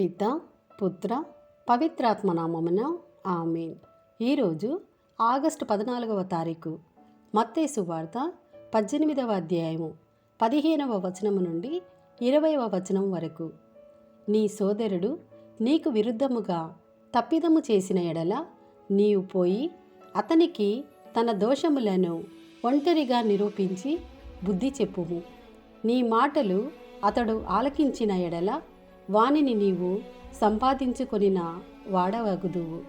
పిత పుత్ర పవిత్రాత్మనామమున ఆమెన్. ఈరోజు ఆగస్టు పద్నాలుగవ తారీఖు మత్తేసు వార్త పద్దెనిమిదవ అధ్యాయము పదిహేనవ వచనము నుండి ఇరవైవ వచనం వరకు. నీ సోదరుడు నీకు విరుద్ధముగా తప్పిదము చేసిన ఎడల నీవు పోయి అతనికి తన దోషములను ఒంటరిగా నిరూపించి బుద్ధి చెప్పుము. నీ మాటలు అతడు ఆలకించిన ఎడల వానిని నీవు సంపాదించుకొనిన వాడవగుదువు.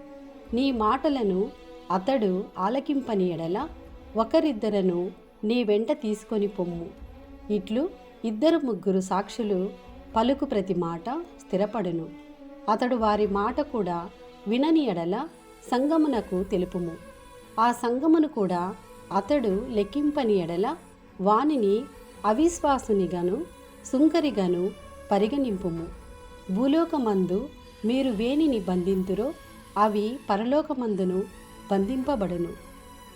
నీ మాటలను అతడు ఆలకింపని ఎడల ఒకరిద్దరను నీ వెంట తీసుకొని పొమ్ము. ఇట్లు ఇద్దరు ముగ్గురు సాక్షులు పలుకు ప్రతి మాట స్థిరపడును. అతడు వారి మాట కూడా వినని ఎడల సంగమునకు తెలుపుము. ఆ సంగమును కూడా అతడు లెక్కింపని ఎడల వానిని అవిశ్వాసునిగాను సుంకరిగాను పరిగణింపుము. భూలోకమందు మీరు వేనిని బంధింతురో అవి పరలోకమందును బంధింపబడును.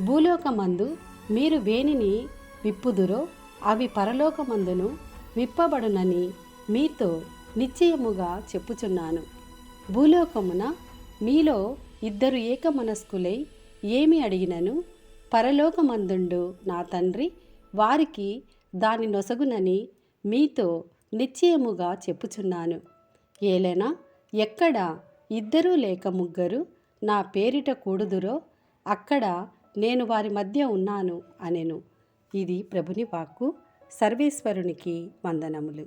భూలోకమందు మీరు వేనిని విప్పుదురో అవి పరలోకమందును విప్పబడునని మీతో నిశ్చయముగా చెప్పుచున్నాను. భూలోకమున మీలో ఇద్దరు ఏకమనస్కులై ఏమి అడిగినను? పరలోకమందుండు నా తండ్రి వారికి దాని నొసగునని మీతో నిశ్చయముగా చెప్పుచున్నాను. ఏలెనా ఎక్కడ ఇద్దరు లేక ముగ్గురు నా పేరిట కూడుదురో అక్కడ నేను వారి మధ్య ఉన్నాను అనెను. ఇది ప్రభుని వాక్కు. సర్వేశ్వరునికి వందనములు.